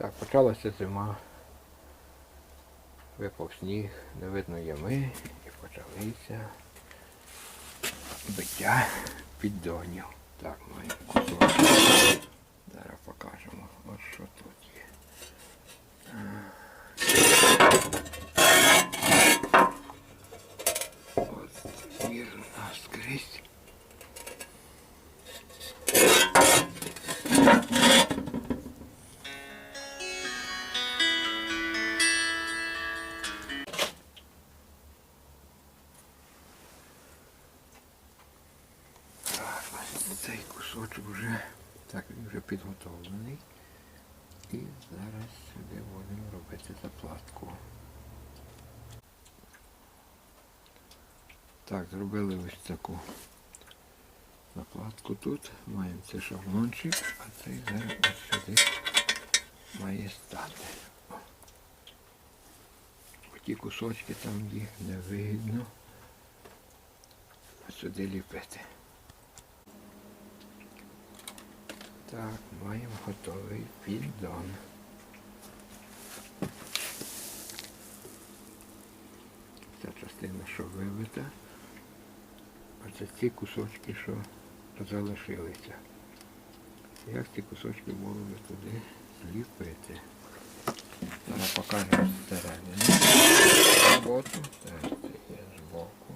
Так, почалася зима. Випав сніг, не видно ями і почалися биття піддонів. Так, маємо кусочок. Зараз покажемо. Ось що тут є. Ось нас скрізь. Цей кусочок вже так він вже підготовлений. І зараз сюди будемо робити заплатку. Так, зробили ось таку заплатку тут. Маємо цей шаблончик, а цей зараз ось сюди має стати. О. Ті кусочки там їх не видно. Сюди ліпити. Так, маємо готовий піддон. Ця частина, що вибита, а це ці кусочки, що залишилися. Як ці кусочки можна туди зліпити? Зараз покажемо зсередини роботу. Так, це є збоку.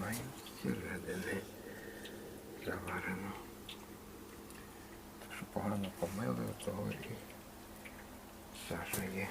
Маємо зсередини заварено. Так що погано помили, того і Саша є.